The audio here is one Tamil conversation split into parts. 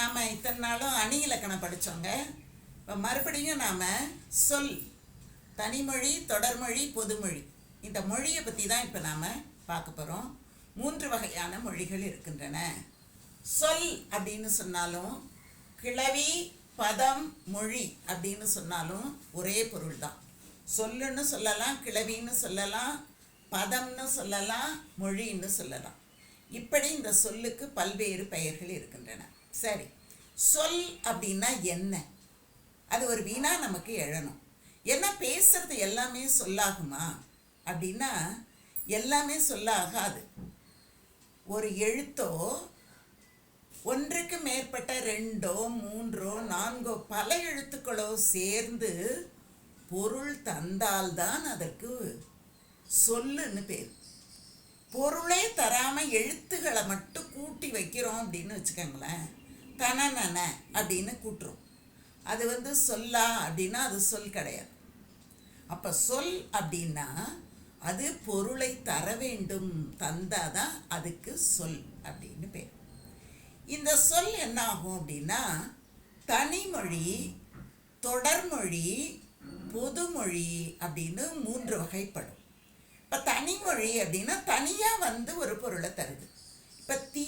நாம் இத்தனை நாளும் அணி இலக்கணம் படித்தோங்க இப்போ மறுபடியும் நாம் சொல் தனிமொழி தொடர்மொழி பொதுமொழி. இந்த மொழியை பற்றி தான் இப்போ நாம் பார்க்க போகிறோம் மூன்று வகையான மொழிகள் இருக்கின்றன. சொல் அப்படின்னு சொன்னாலும் கிளவி பதம் மொழி அப்படின்னு சொன்னாலும் ஒரே பொருள் தான். சொல்லுன்னு சொல்லலாம் கிளவின்னு சொல்லலாம் பதம்னு சொல்லலாம் மொழின்னு சொல்லலாம். இப்படி இந்த சொல்லுக்கு பல்வேறு பெயர்கள் இருக்கின்றன. சரி. சொல் அப்படின்னா என்ன? அது ஒரு வீணாக நமக்கு எழணும். என்ன பேசுறது எல்லாமே சொல்லாகுமா? அப்படின்னா எல்லாமே சொல்லாகாது. ஒரு எழுத்தோ ஒன்றுக்கு மேற்பட்ட ரெண்டோ மூன்றோ நான்கோ பல எழுத்துக்களோ சேர்ந்து பொருள் தந்தால்தான் அதற்கு சொல்லுன்னு பேர். பொருளே தராமல் எழுத்துக்களை மட்டும் கூட்டி வைக்கிறோம் அப்படின்னு வச்சுக்கோங்களேன். தனநன அப்படின்னு கூட்டுறோம். அது வந்து சொல்லா அப்படின்னா அது சொல் கிடையாது. அப்போ சொல் அப்படின்னா அது பொருளை தர வேண்டும். தந்தால் தான் அதுக்கு சொல் அப்படின்னு பேர். இந்த சொல் என்ன ஆகும் அப்படின்னா தனிமொழி தொடர்மொழி பொதுமொழி அப்படின்னு மூன்று வகைப்படும். இப்போ தனிமொழி அப்படின்னா தனியாக வந்து ஒரு பொருளை தருது. இப்போ தீ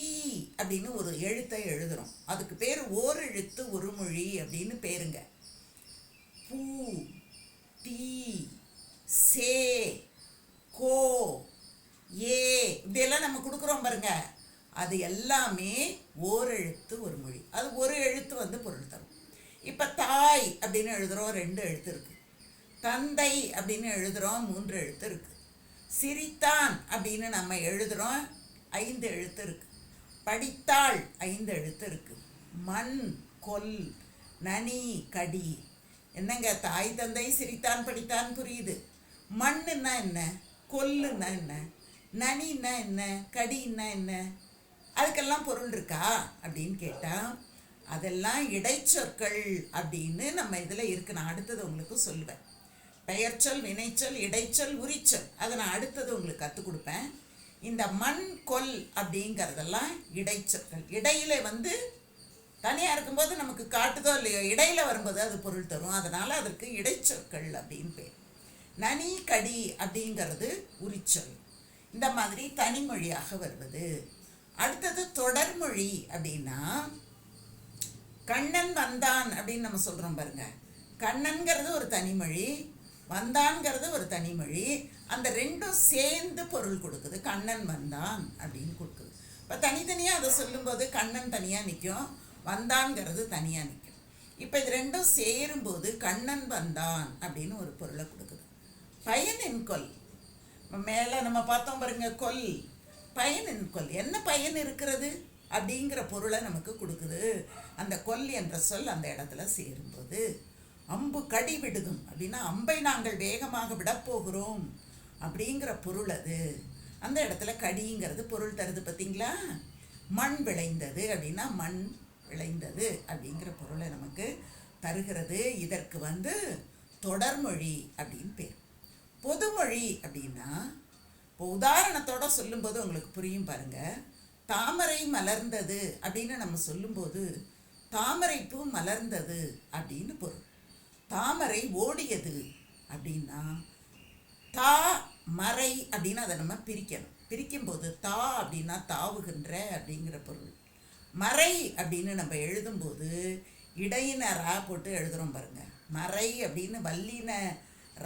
அப்படின்னு ஒரு எழுத்தை எழுதுகிறோம் அதுக்கு பேர் ஓர் எழுத்து ஒரு மொழி அப்படின்னு பேருங்க. பூ தீ சே கோ ஏ இப்படியெல்லாம் நம்ம கொடுக்குறோம் பாருங்க. அது எல்லாமே ஓர் எழுத்து ஒரு மொழி அது ஒரு எழுத்து வந்து பொருள் தரும். இப்போ தாய் அப்படின்னு எழுதுகிறோம் ரெண்டு எழுத்து இருக்குது தந்தை அப்படின்னு எழுதுகிறோம் மூன்று எழுத்து இருக்குது சிரித்தான் அப்படின்னு நம்ம எழுதுகிறோம் ஐந்து எழுத்து இருக்குது படித்தாள் ஐந்து எழுத்து இருக்குது மண் கொல் நனி கடி. என்னங்க தாய் தந்தை சிரித்தான் படித்தான் புரியுது. மண்ணுன்னா என்ன? கொல்லுன்னா என்ன? நனின்னா என்ன? கடின்னா என்ன? அதுக்கெல்லாம் பொருள் இருக்கா? அப்படின்னு கேட்டால் அதெல்லாம் இடைச்சொற்கள் அப்படின்னு நம்ம இதில் இருக்கு. நான் அடுத்தது உங்களுக்கு சொல்லுவேன். பெயர்ச்சொல் வினைச்சொல் இடைச்சொல் உரிச்சொல். அதை நான் அடுத்தது உங்களுக்கு கற்றுக் கொடுப்பேன். இந்த மண் கொல் அப்படிங்கிறதெல்லாம் இடைச்சொற்கள். இடையில வந்து தனியாக இருக்கும்போது நமக்கு காட்டுதோ இல்லையோ இடையில வரும்போது அது பொருள் தரும். அதனால் அதற்கு இடைச்சொற்கள் அப்படின்னு பேர். நனி கடி அப்படிங்கிறது உரிச்சொல். இந்த மாதிரி தனிமொழியாக வருவது. அடுத்தது தொடர்மொழி அப்படின்னா கண்ணன் வந்தான் அப்படின்னு நம்ம சொல்கிறோம் பாருங்க. கண்ணன்கிறது ஒரு தனிமொழி வந்தான்ங்கிறது ஒரு தனிமொழி அந்த ரெண்டும் சேர்ந்து பொருள் கொடுக்குது. கண்ணன் வந்தான் அப்படின்னு கொடுக்குது. இப்போ தனித்தனியாக அதை சொல்லும்போது கண்ணன் தனியாக நிற்கும் வந்தான்ங்கிறது தனியாக நிற்கும் இப்போ இது ரெண்டும் சேரும்போது கண்ணன் வந்தான் அப்படின்னு ஒரு பொருளை கொடுக்குது. பயனின் கொல். மேலே நம்ம பார்த்தோம் பாருங்க கொல். பயனின் கொல். என்ன பயன் இருக்கிறது? அப்படிங்கிற பொருளை நமக்கு கொடுக்குது. அந்த கொல் என்ற சொல் அந்த இடத்துல சேரும்போது அம்பு கடி விடுதும். அப்படின்னா அம்பை நாங்கள் வேகமாக விடப்போகிறோம். அப்படிங்கிற பொருள் அது. அந்த இடத்துல கடிங்கிறது பொருள் தருது பார்த்தீங்களா? மண் விளைந்தது அப்படின்னா மண் விளைந்தது அப்படிங்கிற பொருளை நமக்கு தருகிறது. இதற்கு வந்து தொடர்மொழி அப்படின்னு பேர். பொதுமொழி அப்படின்னா இப்போ உதாரணத்தோட சொல்லும்போது உங்களுக்கு புரியும் பாருங்க. தாமரை மலர்ந்தது அப்படின்னு நம்ம சொல்லும்போது தாமரைப்பூ மலர்ந்தது அப்படின்னு பொருள். தாமரை ஓடியது அப்படின்னா தா மறை அப்படின்னு அதை நம்ம பிரிக்கணும். பிரிக்கும்போது தா அப்படின்னா தாவுகின்ற அப்படிங்கிற பொருள். மறை அப்படின்னு நம்ம எழுதும்போது இடையின ரா போட்டு எழுதுகிறோம் பாருங்க. மறை அப்படின்னு வல்லின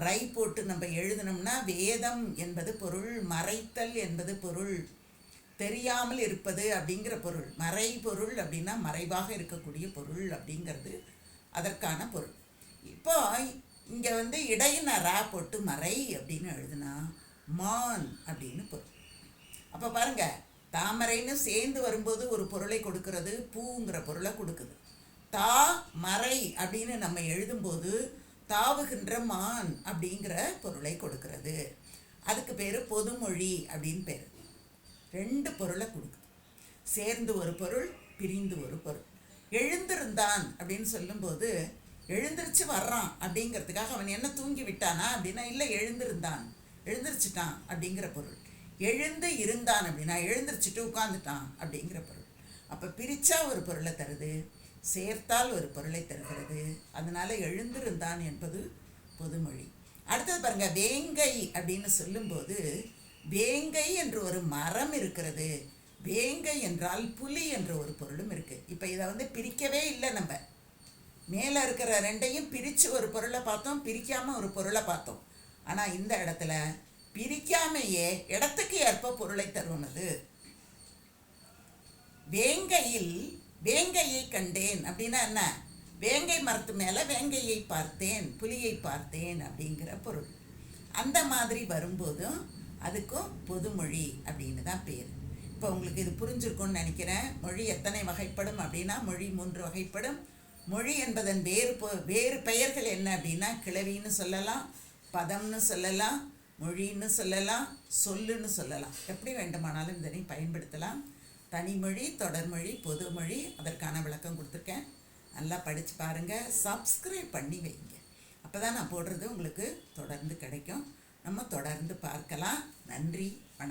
ரை போட்டு நம்ம எழுதினோம்னா வேதம் என்பது பொருள் மறைத்தல் என்பது பொருள் தெரியாமல் இருப்பது அப்படிங்கிற பொருள். மறை பொருள் அப்படின்னா மறைவாக இருக்கக்கூடிய பொருள் அப்படிங்கிறது அதற்கான பொருள். இப்போ இங்கே வந்து இடையின ரா போட்டு மறை அப்படின்னு எழுதுனா மான் அப்படின்னு பொருள். அப்போ பாருங்க தாமரைன்னு சேர்ந்து வரும்போது ஒரு பொருளை கொடுக்கறது பூங்கிற பொருளை கொடுக்குது. தா மறை அப்படின்னு நம்ம எழுதும்போது தாவுகின்ற மான் அப்படிங்கிற பொருளை கொடுக்கிறது. அதுக்கு பேர் பொதுமொழி அப்படின்னு பேர். ரெண்டு பொருளை கொடுக்குது. சேர்ந்து ஒரு பொருள் பிரிந்து ஒரு பொருள். எழுந்திருந்தான் அப்படின்னு சொல்லும்போது எழுந்திருச்சு வர்றான் அப்படிங்கிறதுக்காக அவன் என்ன தூங்கி விட்டானா அப்படின்னா இல்லை எழுந்திருந்தான். எழுந்திருச்சிட்டான் அப்படிங்கிற பொருள். எழுந்து இருந்தான் அப்படின்னா எழுந்திருச்சுட்டு உட்காந்துட்டான் அப்படிங்கிற பொருள். அப்போ பிரித்தா ஒரு பொருளை தருது சேர்த்தால் ஒரு பொருளை தருகிறது. அதனால் எழுந்திருந்தான் என்பது பொதுமொழி. அடுத்தது பாருங்கள் வேங்கை அப்படின்னு சொல்லும்போது வேங்கை என்று ஒரு மரம் இருக்கிறது. வேங்கை என்றால் புலி என்ற ஒரு பொருளும் இருக்குது இப்போ இதை வந்து பிரிக்கவே இல்லை நம்ம. மேலே இருக்கிற ரெண்டையும் பிரித்து ஒரு பொருளை பார்த்தோம் பிரிக்காமல் ஒரு பொருளை பார்த்தோம். ஆனால் இந்த இடத்துல பிரிக்காமையே இடத்துக்கு ஏற்ப பொருளை தருவனது அது. வேங்கையில் வேங்கையை கண்டேன் அப்படின்னா என்ன? வேங்கை மரத்து மேலே வேங்கையை பார்த்தேன் புலியை பார்த்தேன் அப்படிங்கிற பொருள். அந்த மாதிரி வரும்போதும் அதுக்கும் பொதுமொழி அப்படின்னு தான் பேர். இப்போ உங்களுக்கு இது புரிஞ்சிருக்கும்னு நினைக்கிறேன். மொழி எத்தனை வகைப்படும் அப்படின்னா மொழி மூன்று வகைப்படும். மொழி என்பதன் வேறு வேறு பெயர்கள் என்ன அப்படின்னா கிளவின்னு சொல்லலாம் பதம்னு சொல்லலாம் மொழின்னு சொல்லலாம் சொல்லுன்னு சொல்லலாம். எப்படி வேண்டுமானாலும் இதனை பயன்படுத்தலாம். தனிமொழி தொடர்மொழி பொதுமொழி அதற்கான விளக்கம் கொடுத்துருக்கேன். நல்லா படித்து பாருங்கள் சப்ஸ்கிரைப் பண்ணி வைங்க. அப்போ தான் நான் போடுறது உங்களுக்கு தொடர்ந்து கிடைக்கும். நம்ம தொடர்ந்து பார்க்கலாம். நன்றி.